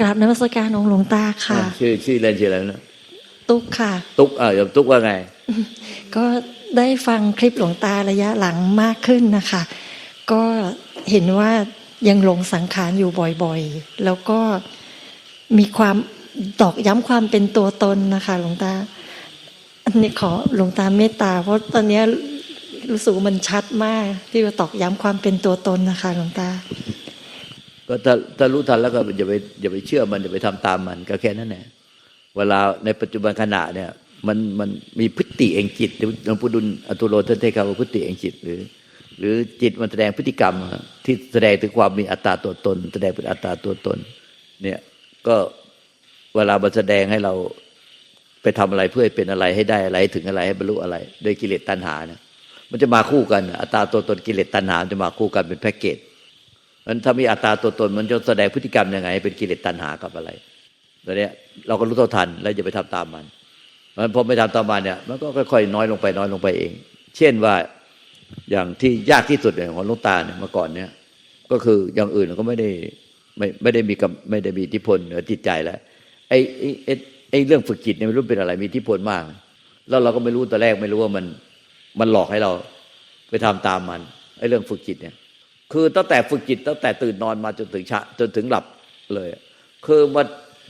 กราบนมัสการองค์หลวงตาค่ะ ชื่อชื่อเล่นชื่ออะไรนะตุ๊กค่ะ ตุ๊กอ่าอย่างตุ๊กว่าไง ก็ได้ฟังคลิปหลวงตาระยะหลังมากขึ้นนะคะ ก็เห็นว่ายังหลงสังขารอยู่บ่อยๆ แล้วก็มีความตอกย้ำความเป็นตัวตนนะคะ หลวงตา อันนี้ขอหลวงตาเมตตา เพราะตอนเนี้ยรู้สึกว่ามันชัดมากที่ว่าตอกย้ำความเป็นตัวตนนะคะ หลวงตา ก็ถ้าถ้ารู้ทันแล้วก็อย่าไปอย่าไปเชื่อมันอย่าไปทำตามมันก็แค่นั้นแหละเวลาในปัจจุบันขณะเนี่ย มันมันมีพฤติเองจิตหลวงปู่ดุลอตุโลท่านเทคำว่าพฤติเองจิตหรือ หรือจิตมันแสดงพฤติกรรม ที่แสดงถึงความมีอัตตาตัวตน แสดงเป็นอัตตาตัวตน เนี่ยก็เวลามันแสดงให้เราไปทำอะไรเพื่อเป็นอะไรให้ได้อะไรถึงอะไรให้บรรลุอะไรโดยกิเลสตัณหาเนี่ยมันจะมาคู่กันอัตตาตัวตนกิเลสตัณหาจะมาคู่กันเป็นแพ็กเกจ มันถ้ามีอัตราตัวตนมันจะแสดงพฤติกรรมยังไง เป็นกิเลสตัณหากับอะไรตัวเนี้ยเราก็รู้เท่าทันแล้วจะไปทำตามมันมันพอไม่ทำตามมันเนี่ยมันก็ค่อยๆน้อยลงไปน้อยลงไปเอง เช่นว่าอย่างที่ยากที่สุดเนี่ยของลูกตาเนี่ยเมื่อก่อนเนี่ย ก็คืออย่างอื่นก็ไม่ได้ไม่ไม่ได้มีกำไม่ได้มีอิทธิพลเหนือจิตใจแล้วไอ้ไอ้ไอ้เรื่องฝึกจิตเนี่ยไม่รู้เป็นอะไรมีอิทธิพลมาก แล้วเราก็ไม่รู้ตอนแรกไม่รู้ว่ามันมันหลอกให้เราไปทำตามมันไอ้เรื่องฝึกจิตเนี่ย คือตั้งแต่ฝึกจิตตั้งแต่ตื่นนอนมาจนถึงช้าจนถึงหลับเลย คือมัน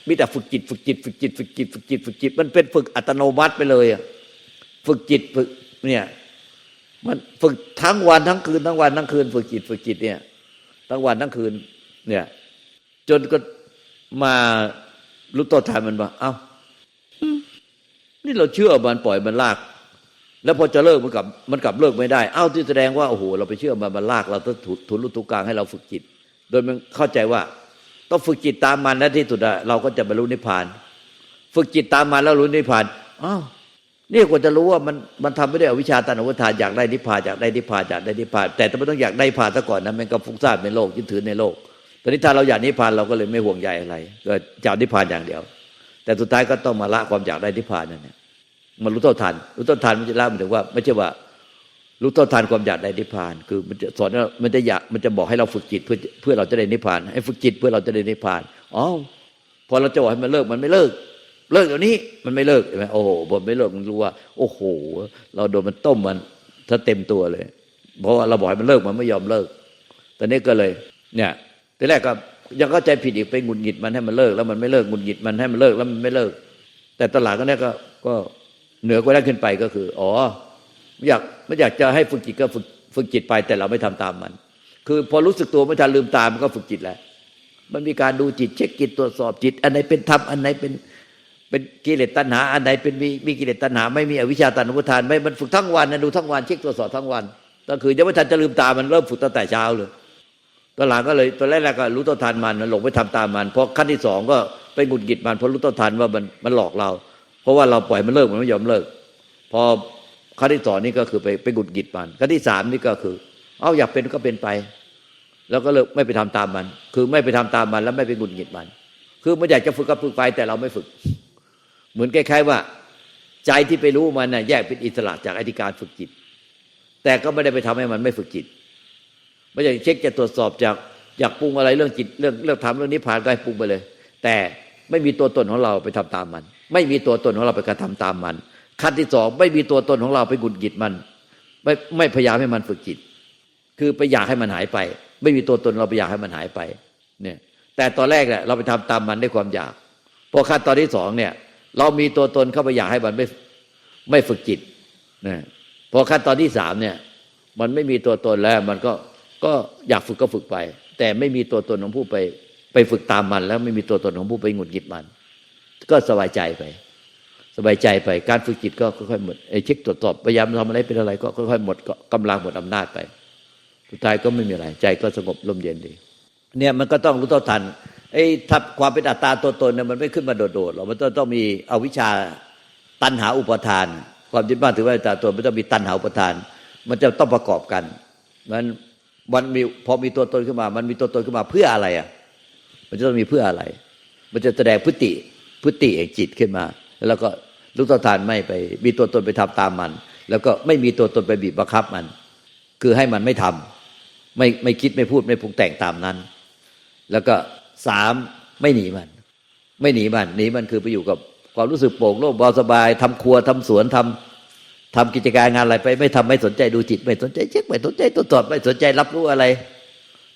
มีแต่ฝึกจิต ฝึกจิต ฝึกจิต ฝึกจิต ฝึกจิต ฝึกจิต มันเป็นฝึกอัตโนมัติไปเลยอะฝึกจิตฝึกเนี่ยมันฝึกทั้งวันทั้งคืนทั้งวันทั้งคืน ฝึกจิตฝึกจิตเนี่ย ทั้งวันทั้งคืน เนี่ย จนก็มารู้ตัวทันมันว่า เอ้านี่เราเชื่อมันปล่อยมันลาก แล้วพอจะเลิกมันกลับมันกลับเลิกไม่ได้ เอ้าที่แสดงว่าโอ้โหเราไปเชื่อมันมันลากเราต้องทุทุนรุทุกกลางให้เราฝึกจิต โดยมันเข้าใจว่า ต้องฝึกจิตตามมันและที่สุดะเราก็จะบรรลุนิพพาน ฝึกจิตตามมันแล้วรู้นิพพานอ้าวนี่กว่าจะรู้ว่ามันมันทำไม่ได้อวิชชาตันอุทานอยากได้นิพพานอยากได้นิพพานอยากได้นิพพาน แต่ต้องต้องอยากได้นิพพานซะก่อนนะมันก็ฟุ้งซ่านในโลกยึดถือในโลกตอนนี้ถ้าเราอยากนิพพานเราก็เลยไม่ห่วงใยอะไรก็จะนิพพานอย่างเดียว แต่สุดท้ายก็ต้องมาละความอยากได้นิพพานนั่นแหละ มันรู้เท่าทันรู้เท่าทันมันจะละมันถึงว่า ไม่ใช่ว่า รู้เท่าทันความอยากได้นิพพาน คือมันจะสอนว่ามันจะอยากมันจะบอกให้เราฝึกจิตเพื่อเพื่อเราจะได้นิพพาน ให้ฝึกจิตเพื่อเราจะได้นิพพานอ๋อพอเราจะบอกให้มันเลิกมันไม่เลิก เลิกเดี๋ยวนี้มันไม่เลิกเห็นไหมโอ้โหพอไม่เลิกมันรู้ว่า โอ้โห เราโดนมันต้มมันถ้าเต็มตัวเลย เพราะว่าเราบอกให้มันเลิกมันไม่ยอมเลิกตอนนี้ก็เลย เนี่ยทีแรกก็ยังเข้าใจผิดอีกไปหงุดหงิดมันให้มันเลิก แล้วมันไม่เลิกหงุดหงิดมันให้มันเลิกแล้วมันไม่เลิก แต่ตลังก็เนี่ยก็ก็ เหนือกว่านั้นขึ้นไปก็คือ อ๋อไม่อยากไม่อยากจะให้ฝึกจิตก็ฝึกฝึกจิตไป แต่เราไม่ทำตามมัน คือพอรู้สึกตัวไม่ทันลืมตามันก็ฝึกจิตแล้วมันมีการดูจิตเช็คจิตตรวจสอบจิต อันไหนเป็นธรรมอันไหนเป็นเป็นกิเลสตัณหา อันไหนเป็นมีมีกิเลสตัณหา ไม่มีอวิชชาตัณหุทาน ไม่มันฝึกทั้งวันนะดูทั้งวันเช็คตรวจสอบทั้งวันก็คือยังไม่ทันจะลืมตามันเริ่มฝึกตั้งแต่เช้าเลยตอนหลังก็เลยตอนแรกๆก็รู้ต้นทานมันหลงไปทำตามมันพอขั้นที่สองก็ไปหงุดหงิดมันเพราะรู้ต้นทานว่ามันมันหลอกเรา ราะว่าเราปล่อยมันเลิกมันไม่ยอมเลิก พอขั้นที่สองนี่ก็คือไปไปหงุดหงิดมันขั้นที่สามนี่ก็คือ เอาอยากเป็นก็เป็นไป แล้วก็เลิกไม่ไปทำตามมัน คือไม่ไปทำตามมันแล้วไม่ไปหงุดหงิดมัน คือมันอยากจะฝึกก็ฝึกไปแต่เราไม่ฝึก เหมือนคล้ายๆว่า ใจที่ไปรู้มันน่ะแยกเป็นอิสระจากอธิการฝึกจิต แต่ก็ไม่ได้ไปทำให้มันไม่ฝึกจิตไม่ใช่เช็คจะตรวจสอบจากอยากปรุงอะไรเรื่องจิตเรื่องเรื่องทำเรื่องนิพพานก็ให้ปรุงไปเลย แต่ไม่มีตัวตนของเราไปทำตามมัน ไม่มีตัวตนของเราไปกระทำตามมัน ขั้นที่สองไม่มีตัวตนของเราไปกุดกิดมัน ไม่ไม่พยายามให้มันฝึกจิต คือไปอยากให้มันหายไป ไม่มีตัวตนเราไปอยากให้มันหายไปเนี่ยแต่ตอนแรกเนี่ยเราไปทำตามมันด้วยความอยากพอขั้นตอนที่สองเนี่ย เรามีตัวตนเข้าไปอยากให้มันไม่ไม่ฝึกจิตนะพอขั้นตอนที่สามเนี่ย มันไม่มีตัวตนแล้วมันก็ก็อยากฝึกก็ฝึกไป แต่ไม่มีตัวตนของผู้ไปไปฝึกตามมัน แล้วไม่มีตัวตนของผู้ไปหงุดหงิดมัน ก็สบายใจไป สบายใจไป การฝึกจิตก็ค่อยๆหมดไอ้เช็คตรวจสอบพยายามทำอะไรเป็นอะไร ก็ค่อยๆหมดก็กำลังหมดอำนาจไป สุดท้ายก็ไม่มีอะไร ใจก็สงบลมเย็นดี เนี่ยมันก็ต้องรู้เท่าทันไอ้ทับความเป็นอัตตาตัวตนเนี่ยมันไม่ขึ้นมาโดดๆหรอกมันต้องต้องมีอวิชชาตัณหาอุปทาน ความยึดมั่นถือว่าอัตตาตัวมันต้องมีตัณหาอุปทาน มันจะต้องประกอบกันมันมันมีพอมีตัวตนขึ้นมา มันมีตัวตนขึ้นมาเพื่ออะไรอะ มันจะต้องมีเพื่ออะไร มันจะแสดงพฤติ พฤติเอกจิตขึ้นมา แล้วก็รู้ต่อทานไม่ไปมีตัวตนไปทำตามมัน แล้วก็ไม่มีตัวตนไปบีบบังคับมัน คือให้มันไม่ทำไม่ไม่คิดไม่พูดไม่ปรุงแต่งตามนั้น แล้วก็สามไม่หนีมัน ไม่หนีมันหนีมันคือไปอยู่กับความรู้สึกโปร่งโล่งเบาสบายทำครัวทำสวนทำทำกิจการงานอะไรไปไม่ทำไม่สนใจดูจิต ไม่สนใจเช็คไม่สนใจตรวจสอบไม่สนใจรับรู้อะไร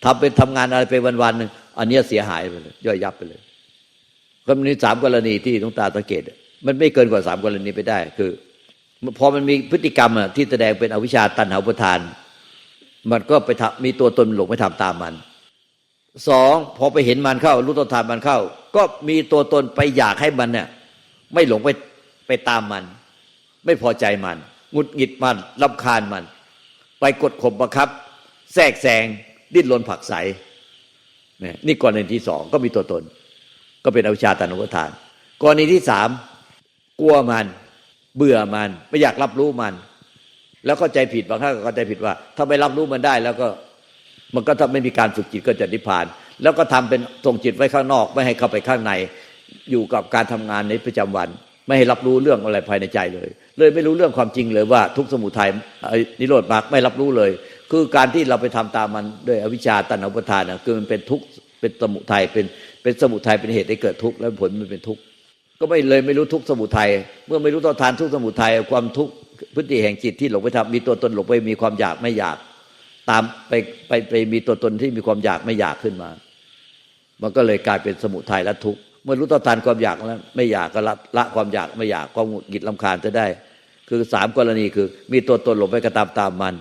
ทำเป็นทำงานอะไรไปวันๆหนึ่งอันเนี้ยเสียหายไปเลยย่อยยับไปเลย ก็มีสามกรณีที่หลวงตาสังเกต มันไม่เกินกว่าสามกรณีไปได้ คือพอมันมีพฤติกรรมอะที่แสดงเป็นอวิชชาตันหาอุปทาน มันก็ไปมีตัวตนหลงไปทำตามมันสองพอไปเห็นมันเข้า รู้ต้นทานมันเข้า ก็มีตัวตนไปอยากให้มันเนี่ยไม่หลงไปไปตามมัน ไม่พอใจมันหงุดหงิดมันลำคาญมัน ไปกดข่มบังคับ แทรกแซงดิ้นรนผักไสเนี่ยนี่กรณีที่สองก็มีตัวตน ก็เป็นอวิชชาตันุปทาน กรณีที่สามกลัวมัน เบื่อมัน ไม่อยากรับรู้มัน แล้วก็ใจผิดบางครั้งก็ใจผิดว่า ถ้าไม่รับรู้มันได้ แล้วก็มันก็ถ้าไม่มีการฝึกจิตก็จะนิพพาน แล้วก็ทำเป็นส่งจิตไว้ข้างนอก ไม่ให้เข้าไปข้างใน อยู่กับการทำงานในประจำวัน ไม่ให้รับรู้เรื่องอะไรภายในใจเลย เลยไม่รู้เรื่องความจริงเลยว่า ทุกสมุทัยนิโรธมรรคไม่รับรู้เลย คือการที่เราไปทำตามมันด้วยอวิชชาตัณหาอุปทานนะคือมันเป็นทุกข์ เป็นสมุทัยเป็นเป็นสมุทัยเป็นเหตุให้เกิดทุกข์แล้วผลมันเป็นทุกข์ก็ไม่เลยไม่รู้ทุกข์สมุทัยเมื่อไม่รู้ต่อทานทุกข์สมุทัยความทุกข์พฤติแห่งจิตที่หลงไปทำมีตัวตนหลงไปมีความอยากไม่อยาก ตามไปไปไปมีตัวตนที่มีความอยากไม่อยากขึ้นมา มันก็เลยกลายเป็นสมุทัยและทุกข์เมื่อรู้ต่อทานความอยากแล้วไม่อยากก็ละละความอยากไม่อยากความหงุดหงิดลำคาญจะได้ คือสามกรณีคือมีตัวตนหลงไปกระตามตามมัน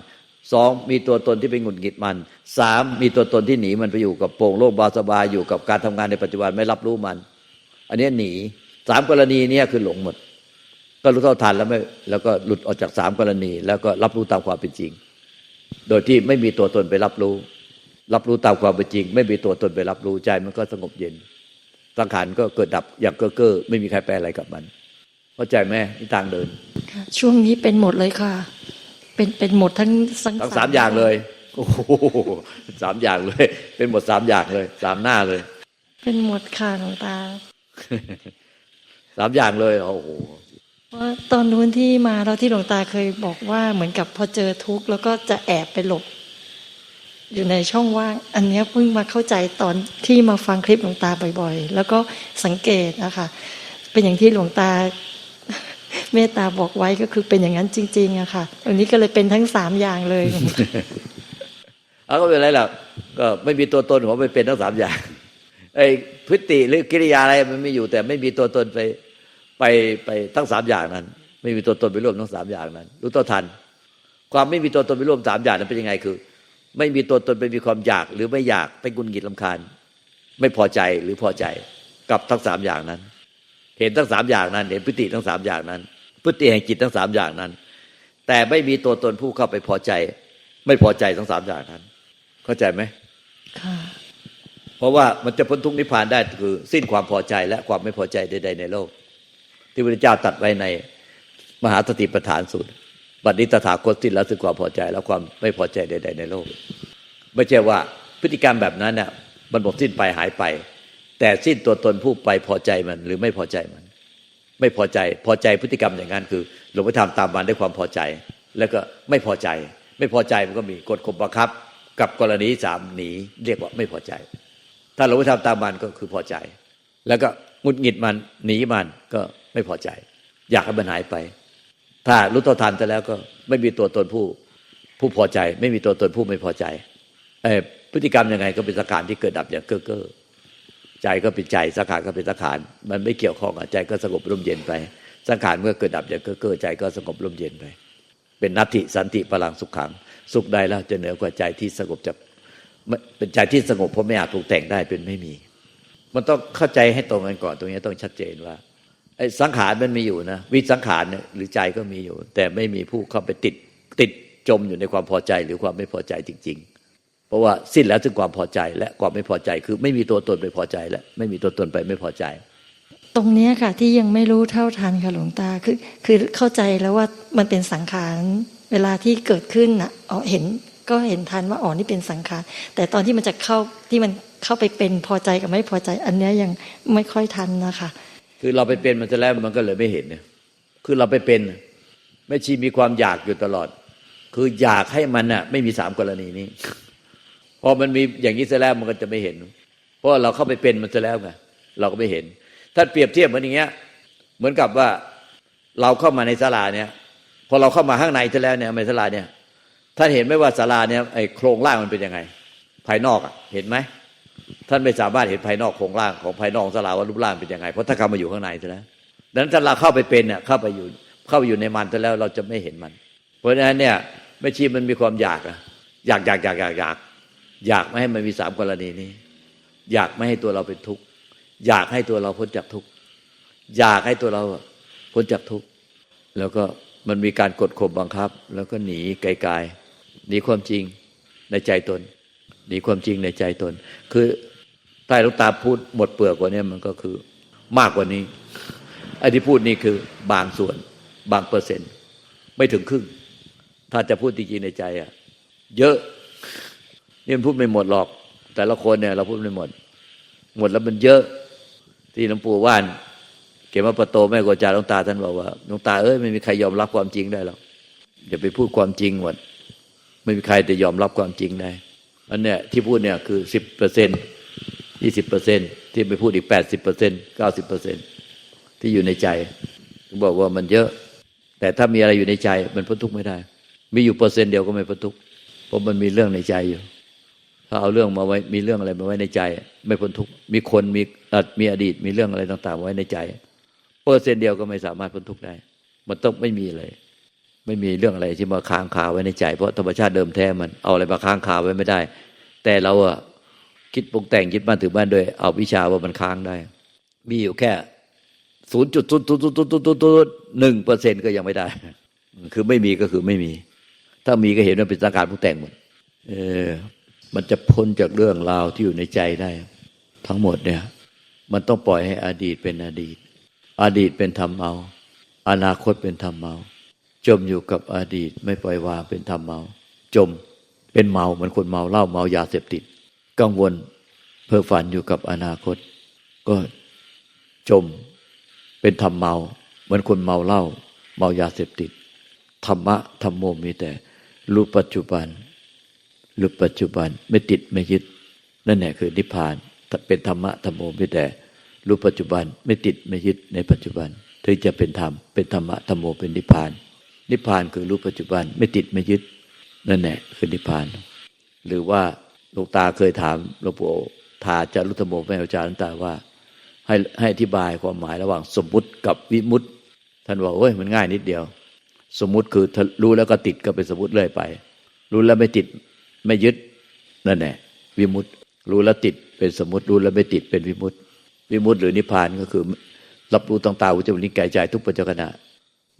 สองมีตัวตนที่เป็นหงุดหงิดมันสามมีตัวตนที่หนีมันไปอยู่กับโปร่งโล่งเบาสบายอยู่กับการทำงานในปัจจุบันไม่รับรู้มัน อันนี้หนีสามกรณีนี้คือหลงหมด ก็รู้เท่าทันแล้วไม่แล้วก็หลุดออกจากสามกรณี แล้วก็รับรู้ตามความเป็นจริง โดยที่ไม่มีตัวตนไปรับรู้ รับรู้ตามความเป็นจริง ไม่มีตัวตนไปรับรู้ใจมันก็สงบเย็นสังขารก็เกิดดับอย่างเก้อเก้อไม่มีใครแปลอะไรกับมันเข้าใจไหมนี่ทางเดินช่วงนี้เป็นหมดเลยค่ะ เป็นเป็นหมดทั้งทั้งสามอย่างเลยโอ้โหสามอย่างเลย เป็นหมดสามอย่างเลยสามหน้าเลย เป็นหมดค่ะหลวงตาสามอย่างเลยโอ้โหเพราะตอนนู้นที่มาเราที่หลวงตาเคยบอกว่าเหมือนกับพอเจอทุกข์แล้วก็จะแอบไปหลบ อยู่ในช่องว่าง อันเนี้ยเพิ่งมาเข้าใจตอนที่มาฟังคลิปหลวงตาบ่อย ๆ แล้วก็สังเกตนะคะเป็นอย่างที่หลวงตา เมตตาบอกไว้ก็คือเป็นอย่างนั้นจริงๆอะค่ะอันนี้ก็เลยเป็นทั้งสามอย่างเลยเอาก็เป็นไรหรอกก็ไม่มีตัวตนของมันเป็นทั้งสามอย่างไอ้พฤติหรือกิริยาอะไรมันไม่อยู่ แต่ไม่มีตัวตนไปไปไปทั้งสามอย่างนั้น ไม่มีตัวตนไปร่วมทั้งสามอย่างนั้น รู้ตัวทัน ความไม่มีตัวตนไปร่วมสามอย่างนั้นเป็นยังไงคือ ไม่มีตัวตนไปมีความอยาก หรือไม่อยากไปกุนกิดลำคาญ ไม่พอใจหรือพอใจกับทั้งสามอย่างนั้น เห็นทั้งสามอย่างนั้น เห็นพฤติทั้งสามอย่างนั้น พฤติแห่งจิตทั้งสามอย่างนั้น แต่ไม่มีตัวตนผู้เข้าไปพอใจ ไม่พอใจทั้งสามอย่างนั้น เข้าใจไหมค่ะเพราะว่ามันจะพ้นทุกข์นิพพานได้คือ สิ้นความพอใจและความไม่พอใจใดๆในโลก ที่พระเจ้าตรัดไว้ในมหาสติปัฏฐานสูตรบัดนี้ตถาคตสิ้นแล้วซึ่งความพอใจและความไม่พอใจใด ๆ ในโลก ไม่ใช่ว่าพฤติกรรมแบบนั้นเนี่ยมันหมดสิ้นไปหายไป แต่สิ้นตัวตนผู้ไปพอใจมันหรือไม่พอใจมัน ไม่พอใจพอใจพฤติกรรมอย่างนั้นคือ หลวงไปทำตามมันด้วยความพอใจ แล้วก็ไม่พอใจ ไม่พอใจมันก็มีกฎข่มบังคับ กับกรณีสามหนีเรียกว่าไม่พอใจ ถ้าหลวงไปทำตามมันก็คือพอใจ แล้วก็หงุดหงิดมันหนีมันก็ไม่พอใจ อยากให้มันหายไป ถ้ารู้ตัวทันแต่แล้วก็ไม่มีตัวตนผู้ผู้พอใจ ไม่มีตัวตนผู้ไม่พอใจเอพฤติกรรมยังไงก็เป็นสังขารที่เกิดดับอย่างเก้อเก้อ ใจก็เป็นใจสังขารก็เป็นสังขารมันไม่เกี่ยวข้องกับใจก็สงบร่มเย็นไป สังขารเมื่อเกิดดับอย่างเก้อเก้อใจก็สงบร่มเย็นไป เป็นนัตติสันติพลังสุขขัง สุขใดแล้วจะเหนือกว่าใจที่สงบจากเป็นใจที่สงบเพราะไม่อาจถูกแต่งได้เป็นไม่มี มันต้องเข้าใจให้ตรงกันก่อนตรงนี้ต้องชัดเจนว่าไอ้สังขารมันมีอยู่นะวิสังขารเนี่ยหรือใจก็มีอยู่ แต่ไม่มีผู้เข้าไปติดติดจมอยู่ในความพอใจหรือความไม่พอใจจริง ๆ เพราะว่าสิ้นแล้วถึงความพอใจและความไม่พอใจคือไม่มีตัวตนไปพอใจและไม่มีตัวตนไปไม่พอใจ ตรงเนี้ยค่ะ ที่ยังไม่รู้เท่าทันค่ะหลวงตาคือคือเข้าใจแล้วว่ามันเป็นสังขารเวลาที่เกิดขึ้นอะอ๋อเห็นก็เห็นทันว่าอ๋อนี่เป็นสังขารแต่ตอนที่มันจะเข้าที่มันเข้าไปเป็นพอใจกับไม่พอใจ อันเนี้ยยังไม่ค่อยทันนะคะ คือเราไปเป็นมันจะแล้วมันก็เลยไม่เห็นเนี่ยคือเราไปเป็นไม่ชีมีความอยากอยู่ตลอด คืออยากให้มันน่ะ ไม่มีสามกรณีนี้ พอมันมีอย่างนี้เสร็จแล้วมันก็จะไม่เห็น เพราะเราเข้าไปเป็นมันเสร็จแล้วไงเราก็ไม่เห็นท่านเปรียบเทียบเหมือนอย่างเงี้ย เหมือนกับว่าเราเข้ามาในศาลาเนี่ย พอเราเข้ามาข้างในซะแล้วเนี่ยในศาลาเนี่ยท่านเห็นไหมว่าศาลาเนี่ยไอ้โครงร่างมันเป็นยังไง ภายนอกอะเห็นไหมท่านไม่สามารถเห็นภายนอกโครงร่างของภายนอกศาลาว่ารูปร่างเป็นยังไงเพราะถ้าเข้ามาอยู่ข้างในซะแล้วดังนั้นถ้าเราเข้าไปเป็นเนี่ยเข้าไปอยู่เข้าไปอยู่ในมันซะแล้วเราจะไม่เห็นมัน เพราะฉะนั้นเนี่ยแม่ชีมันมีความอยากอะอยากอยากอยากอยากอยาก อยากไม่ให้มันมีสามกรณีนี้ อยากไม่ให้ตัวเราเป็นทุกข์อยากให้ตัวเราพ้นจากทุกข์อยากให้ตัวเราพ้นจากทุกข์แล้วก็มันมีการกดข่มบังคับ แล้วก็หนีไกลๆหนีความจริงในใจตนหนีความจริงในใจตน คือใต้ลูกตาพูดหมดเปลือกกว่านี้มันก็คือมากกว่านี้ไอ้ที่พูดนี่คือบางส่วน บางเปอร์เซ็นต์ ไม่ถึงครึ่ง ถ้าจะพูดจริงๆในใจอะเยอะ นี่มันพูดไม่หมดหรอก แต่ละคนเนี่ยเราพูดไม่หมด หมดแล้วมันเยอะ ที่หลวงปู่ว่าน เก็บมาประโตแม่กวจาหลวงตาท่านบอกว่าหลวงตาเอ้ยไม่มีใครยอมรับความจริงได้หรอกอย่าไปพูดความจริงหมดไม่มีใครจะยอมรับความจริงได้อันเนี้ยที่พูดเนี่ยคือสิบเปอร์เซ็นยี่สิบเปอร์เซ็นที่ไปพูดอีกแปดสิบเปอร์เซ็นเก้าสิบเปอร์เซ็นที่อยู่ในใจบอกว่ามันเยอะ แต่ถ้ามีอะไรอยู่ในใจ มันพ้นทุกข์ไม่ได้ มีอยู่เปอร์เซ็นต์เดียวก็ไม่พ้นทุกข์เพราะมันมีเรื่องในใจอยู่ ถ้าเอาเรื่องมาไว้มีเรื่องอะไรมาไว้ในใจ ไม่พ้นทุกมีคนมีอดมีอดีต มีเรื่องอะไรต่างๆไว้ในใจเปอร์เซ็นต์เดียวก็ไม่สามารถพ้นทุกได้ มันต้องไม่มีเลย ไม่มีเรื่องอะไรที่มาค้างคาไว้ในใจ เพราะธรรมชาติเดิมแท้มันเอาอะไรมาค้างคาไว้ไม่ได้ แต่เราอะคิดปรุงแต่งคิดบ้านถือบ้านโดยเอาวิชาว่ามันค้างได้ มีอยู่แค่ศูนย์จุดศูนย์ศูนย์ศูนย์ศูนย์ศูนย์หนึ่งเปอร์เซ็นก็ยังไม่ได้ คือไม่มีก็คือไม่มี ถ้ามีก็เห็นว่าเป็นสังขารปรุงแต่งหมด เออ มันจะพ้นจากเรื่องราวที่อยู่ในใจได้ ทั้งหมดเนี่ย มันต้องปล่อยให้อดีตเป็นอดีต อดีตเป็นธรรมเมาอนาคตเป็นธรรมเมาจมอยู่กับอดีตไม่ปล่อยวางเป็นธรรมเมาจมเป็นเมาเหมือนคนเมาเหล้าเมายาเสพติด กังวลเพ้อฝันอยู่กับอนาคต ก็จมเป็นธรรมเมา เหมือนคนเมาเหล้าเมายาเสพติดธรรมะธรรมโมมีแต่รู้ปัจจุบัน รู้ปัจจุบันไม่ติดไม่ยึด นั่นแหละคือนิพพานเป็นธรรมะธรรมโมไมีแต่รู้ปัจจุบันไม่ติดไม่ยึดในปัจจุบันถึงจะเป็นธรรมเป็นธรรมะธรรมโมเป็นนิพพาน นิพพานคือรู้ปัจจุบันไม่ติดไม่ยึดนั่นแหละคือนิพพาน หรือว่าหลวงตาเคยถามหลวงปู่ทาจารุธโมแม่อาจารย์หลวงตาว่า ให้ให้อธิบายความหมายระหว่างสมมุติกับวิมุติท่านบอกเฮ้ยมันง่ายนิดเดียว สมมุติคือถ้ารู้แล้วก็ติดก็เป็นสมมติเรื่อยไป รู้แล้วไม่ติด ไม่ยึดนั่นแหละวิมุตติรู้แล้วติดเป็นสมมติรู้แล้วไม่ติดเป็นวิมุตติวิมุตติหรือนิพพานก็คือ รับรู้ต่างๆวิจารณ์กายใจทุกปัจจุบัน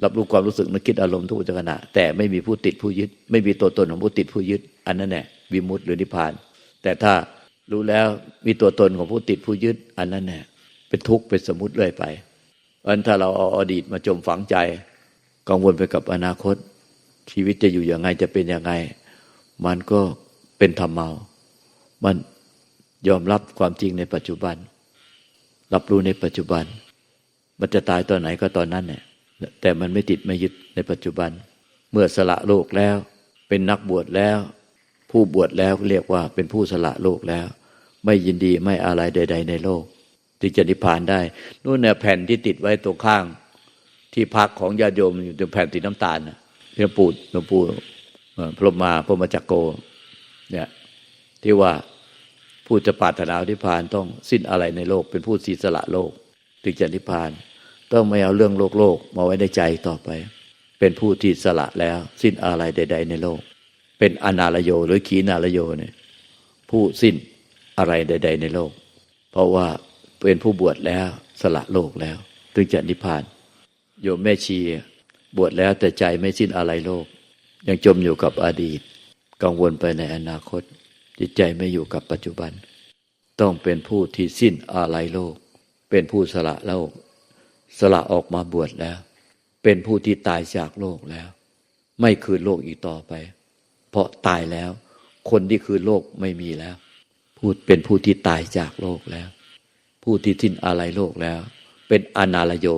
รับรู้ความรู้สึกนึกคิดอารมณ์ทุกปัจจุบันแต่ไม่มีผู้ติดผู้ยึด ไม่มีตัวตนของผู้ติดผู้ยึด อันนั้นแหละวิมุตติหรือนิพพาน แต่ถ้ารู้แล้วมีตัวตนของผู้ติดผู้ยึด อันนั้นแหละเป็นทุกข์เป็นสมมติเรื่อยไปเพราะฉะนั้นถ้าเราเอาอดีตมาจมฝังใจ กังวลไปกับอนาคต ชีวิตจะอยู่ยังไงจะเป็นยังไง มันก็เป็นธรรมเมา มันยอมรับความจริงในปัจจุบัน รับรู้ในปัจจุบัน มันจะตายตอนไหนก็ตอนนั้นเนี่ยแต่มันไม่ติดไม่ยึดในปัจจุบัน เมื่อสละโลกแล้ว เป็นนักบวชแล้ว ผู้บวชแล้วเรียกว่าเป็นผู้สละโลกแล้ว ไม่ยินดีไม่อะไรใด ๆ ในโลกที่จะนิพพานได้นู่นเนี่ยแผ่นที่ติดไว้ตรงข้าง ที่พักของญาติโยมอยู่ตรงแผ่นสีน้ำตาลนะหลวงปู่หลวงปู่ พรหมมาพรหมจักโก เนี่ย ที่ว่าผู้จะปรารถนานิพพานต้องสิ้นอะไรในโลก เป็นผู้ศีสละโลกถึงจะนิพพาน ต้องไม่เอาเรื่องโลกโลกมาไว้ในใจต่อไป เป็นผู้ที่สละแล้ว สิ้นอะไรใด ๆ ในโลก เป็นอนาลโยหรือขีนาลโยเนี่ยผู้สิ้นอะไรใด ๆ ในโลก เพราะว่าเป็นผู้บวชแล้วสละโลกแล้ว ถึงจะนิพพาน โยมแม่ชีบวชแล้วแต่ใจไม่สิ้นอะไรโลก ยังจมอยู่กับอดีต กังวลไปในอนาคต จิตใจไม่อยู่กับปัจจุบัน ต้องเป็นผู้ที่สิ้นอะไรโลก เป็นผู้สละโลก สละออกมาบวชแล้ว เป็นผู้ที่ตายจากโลกแล้ว ไม่คืนโลกอีกต่อไป เพราะตายแล้ว คนที่คืนโลกไม่มีแล้ว พูดเป็นผู้ที่ตายจากโลกแล้ว ผู้ที่สิ้นอะไรโลกแล้ว เป็นอนาลโย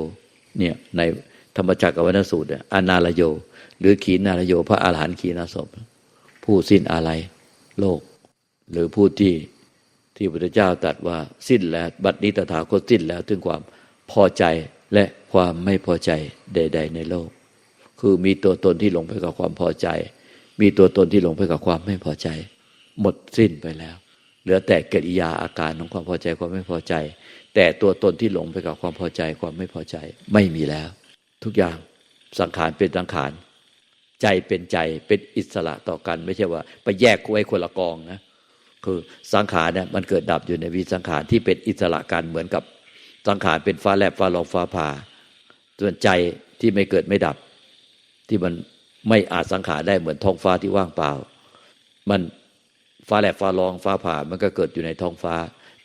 เนี่ยใน ธรรมจักรวัณสูตรอนาลโย หรือขีนาลโย พระอาหารหันต์ขีนาศพ ผู้สิ้นอะไรโลก หรือผู้ที่ที่พระเจ้าตรัสว่าสิ้นแล้วบัดนี้ตถาคตสิ้นแล้วถึงความพอใจและความไม่พอใจใด ๆ ในโลก คือมีตัวตนที่หลงไปกับความพอใจ มีตัวตนที่หลงไปกับความไม่พอใจ หมดสิ้นไปแล้ว เหลือแต่กิริยาอาการของความพอใจความไม่พอใจ แต่ตัวตนที่หลงไปกับความพอใจความไม่พอใจไม่มีแล้ว ทุกอย่างสังขารเป็นสังขาร ใจเป็นใจเป็นอิสระต่อกัน ไม่ใช่ว่า ไปแยกไว้คนละกองนะคือสังขารเนี่ยมันเกิดดับอยู่ในวิสังขารที่เป็นอิสระกันเหมือนกับสังขารเป็นฟ้าแลบฟ้ารองฟ้าผ่า ส่วนใจที่ไม่เกิดไม่ดับ ที่มันไม่อาจสังขารได้เหมือนท้องฟ้าที่ว่างเปล่า มันฟ้าแลบฟ้ารองฟ้าผ่ามันก็เกิดอยู่ในท้องฟ้า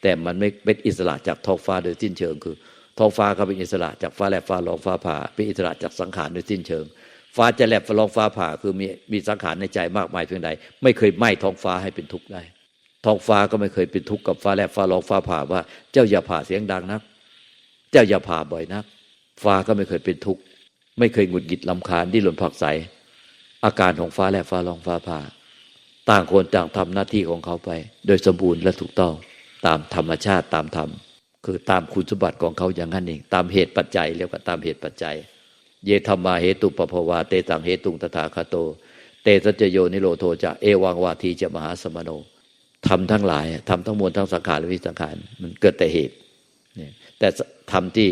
แต่มันไม่เป็นอิสระจากท้องฟ้าโดยสิ้นเชิงคือ ท้องฟ้าก็เป็นอิสระจากฟ้าแลบฟ้ารองฟ้าผ่า เป็นอิสระจากสังขารโดยสิ้นเชิง ฟ้าจะแลบฟ้ารองฟ้าผ่า คือมีมีสังขารในใจมากมายเพียงใด ไม่เคยไหม้ท้องฟ้าให้เป็นทุกข์ได้ท้องฟ้าก็ไม่เคยเป็นทุกข์กับฟ้าแลบฟ้ารองฟ้าผ่าว่าเจ้าอย่าผ่าเสียงดังนัก เจ้าอย่าผ่าบ่อยนัก ฟ้าก็ไม่เคยเป็นทุกข์ไม่เคยหงุดหงิดลำคาญที่หล่นผักใสอาการของฟ้าแลบฟ้ารองฟ้าผ่า ต่างคนต่างทำหน้าที่ของเขาไป โดยสมบูรณ์และถูกต้องตามธรรมชาติตามธรรม คือตามคุณสมบัติของเขาอย่างนั้นเอง ตามเหตุปัจจัยเรียกว่าตามเหตุปัจจัย เยธรรมาเหตุปภวาเตตังเหตุงตถาคโต เตสัจโยนิโรโทจะเอวังวาทีจะมหาสมโนทำทั้งหลายทำทั้งมวลทั้งสังขารและวิสังขารมันเกิดแต่เหตุนี่แต่ทำที่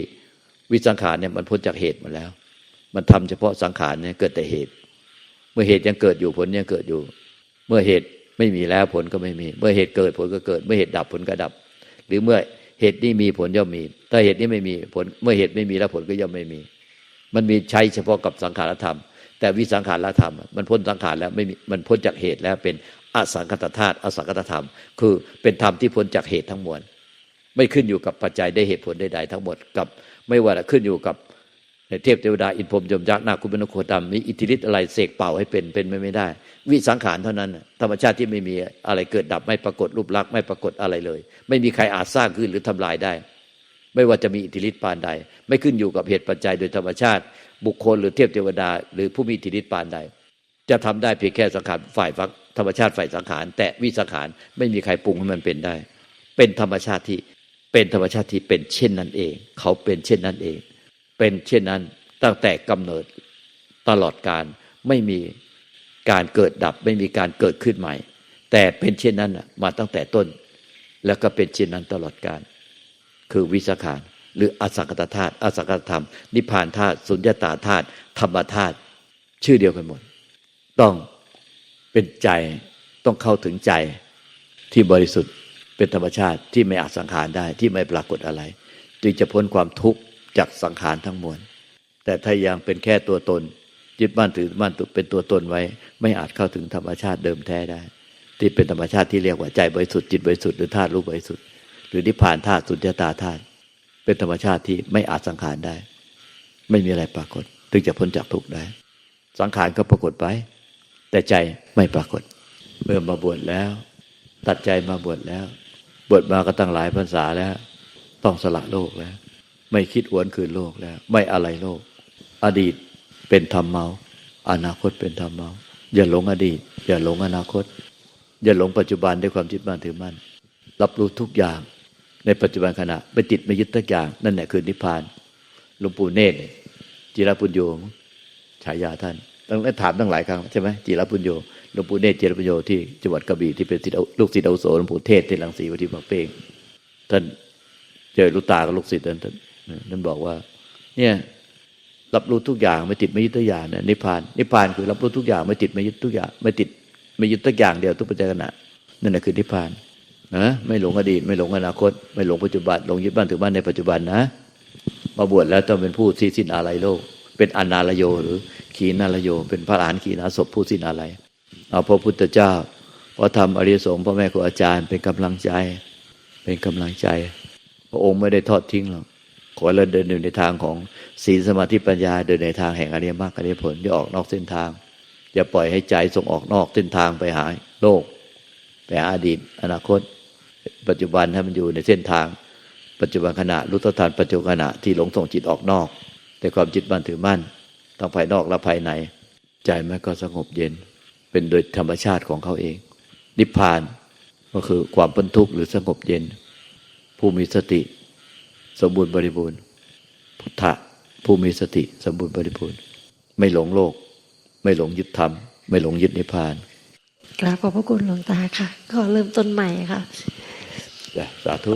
วิสังขารเนี่ยมันพ้นจากเหตุหมาแล้ว มันทำเฉพาะสังขารเนี่ยเกิดแต่เหตุ เมื่อเหตุยังเกิดอยู่ผลยังเกิดอยู่ เมื่อเหตุไม่มีแล้วผลก็ไม่มี เมื่อเหตุเกิดผลก็เกิด เมื่อเหตุดับผลก็ดับ หรือเมื่อ เหตุนี้มีผลย่อมมี ถ้าเหตุนี้ไม่มีผล เมื่อเหตุไม่มีแล้วผลก็ย่อมไม่มี มันมีใช้เฉพาะกับสังขารธรรม แต่วิสังขารธรรม มันพ้นสังขารแล้วไม่มีมันพ้นจากเหตุแล้วเป็นอสังคตธาตุอสังคตธรรม คือเป็นธรรมที่พ้นจากเหตุทั้งมวล ไม่ขึ้นอยู่กับปัจจัยได้เหตุผลใดๆทั้งหมดกับ ไม่ว่าขึ้นอยู่กับ เทพเทวดาอินพรมยมยักษ์นาคุปนโคตามมีอิทธิฤทธิ์อะไรเสกเป่าให้เป็นเป็นไม่ไม่ได้ วิสังขารเท่านั้น ธรรมชาติที่ไม่มีอะไรเกิดดับไม่ปรากฏรูปลักษณ์ไม่ปรากฏอะไรเลย ไม่มีใครอาจสร้างขึ้นหรือทำลายได้ ไม่ว่าจะมีอิทธิฤทธิ์ปานใด ไม่ขึ้นอยู่กับเหตุปัจจัยโดยธรรมชาติ บุคคลหรือเทพเทวดา หรือผู้มีอิทธิฤทธิ์ปานใด จะทำได้เพียงแค่สังขารฝ่ายธรรมชาติฝ่ายสังขาร แต่วิสังขารไม่มีใครปรุงให้มันเป็นได้ เป็นธรรมชาติที่เป็นธรรมชาติที่เป็นเช่นนั้นเอง เขาเป็นเช่นนั้นเอง เป็นเช่นนั้นตั้งแต่กำเนิดตลอดการไม่มีการเกิดดับ ไม่มีการเกิดขึ้นใหม่ แต่เป็นเช่นนั้นมาตั้งแต่ต้น แล้วก็เป็นเช่นนั้นตลอดการ คือวิสาขารหรืออสังกตธาตุอสังกตธรรม นิพพานธาตุสุญญตาธาตุธรรมธาตุชื่อเดียวกันหมด ต้องเป็นใจต้องเข้าถึงใจที่บริสุทธิ์เป็นธรรมชาติที่ไม่อาจสังขารได้ที่ไม่ปรากฏอะไร จึงจะพ้นความทุกข์ จากสังขารทั้งมวล แต่ถ้ายังเป็นแค่ตัวตน ยึดมั่นถือมั่นตุเป็นตัวตนไว้ ไม่อาจเข้าถึงธรรมชาติเดิมแท้ได้ ที่เป็นธรรมชาติที่เรียกว่าใจบริสุทธิ์จิตบริสุทธิ์หรือธาตุรู้บริสุทธิ์หรือนิพพานธาตุสุญญตาธาตุเป็นธรรมชาติที่ไม่อาจสังขารได้ ไม่มีอะไรปรากฏ ถึงจะพ้นจากทุกข์ได้ สังขารก็ปรากฏไป แต่ใจไม่ปรากฏเมื่อมาบวชแล้ว ตัดใจมาบวชแล้ว บวชมาก็ตั้งหลายพรรษาแล้ว ต้องสละโลกแล้ว ไม่คิดหวนคืนโลกแล้ว ไม่อะไรโลก อดีตเป็นธรรมเมา อนาคตเป็นธรรมเมา อย่าหลงอดีต อย่าหลงอนาคต อย่าหลงปัจจุบันด้วยความยึดมั่นถือมั่นรับรู้ทุกอย่างในปัจจุบันขณะไม่ติดไม่ยึดทุกอย่าง นั่นแหละคือนิพพานหลวงปู่เนตรจิรปุญโยฉายาท่านตั้งได้ถามตั้งหลายครั้งใช่ไหมจิรปุญโยหลวงปู่เนตรจิรปุญโยที่จังหวัดกระบี่ที่เป็นลูกศิษย์อาวุโสหลวงปู่เทศที่ลังสีวัดที่บางเป้งท่านเจอลูกตากับลูกศิษย์ท่าน ท่านบอกว่า เนี่ยรับรู้ทุกอย่างไม่ติดไม่ยึดทุกอย่างเนี่ยนิพพานนิพพานคือรับรู้ทุกอย่างไม่ติดไม่ยึดทุกอย่างไม่ติดไม่ยึดทุกอย่างเดียวทุกปัจจัยขณะนั่นแหละคือนิพพานนะไม่หลงอดีต ไม่หลงอนาคต ไม่หลงปัจจุบันหลงยึดบ้านถือบ้านในปัจจุบันนะมาบวชแล้วต้องเป็นผู้ที่สิ้นอะไรโลก เป็นอนาลโยหรือขีนาลโย เป็นพระอรหันต์ขีนาศพผู้สิ้นอะไรเอาพระพุทธเจ้าพระธรรมอริยสงฆ์พ่อแม่ครูอาจารย์เป็นกำลังใจ เป็นกำลังใจ พระองค์ไม่ได้ทอดทิ้งหรอก ขอเราเดินอยู่ในทางของศีลสมาธิปัญญาเดินในทางแห่งอริยมรรคอริยผลอย่าออกนอกเส้นทาง อย่าปล่อยให้ใจส่งออกนอกเส้นทางไปหาโลก ไปหาอดีต อนาคต ปัจจุบันให้มันอยู่ในเส้นทาง ปัจจุบันขณะรู้ทัทานปัจจุบันขณะที่หลงส่งจิตออกนอก แต่ความจิตมั่นถือมั่นทั้งภายนอกและภายใน ใจมันก็สงบเย็น เป็นโดยธรรมชาติของเขาเอง นิพพานก็คือความพ้นทุกข์หรือสงบเย็น ผู้มีสติ สมบูรณ์บริบูรณ์ พุทธะผู้มีสติสมบูรณ์บริบูรณ์ ไม่หลงโลก ไม่หลงยึดธรรม ไม่หลงยึดนิพพานกราบขอบพระคุณหลวงตาค่ะขอเริ่มต้นใหม่ค่ะจ้ะสาธุ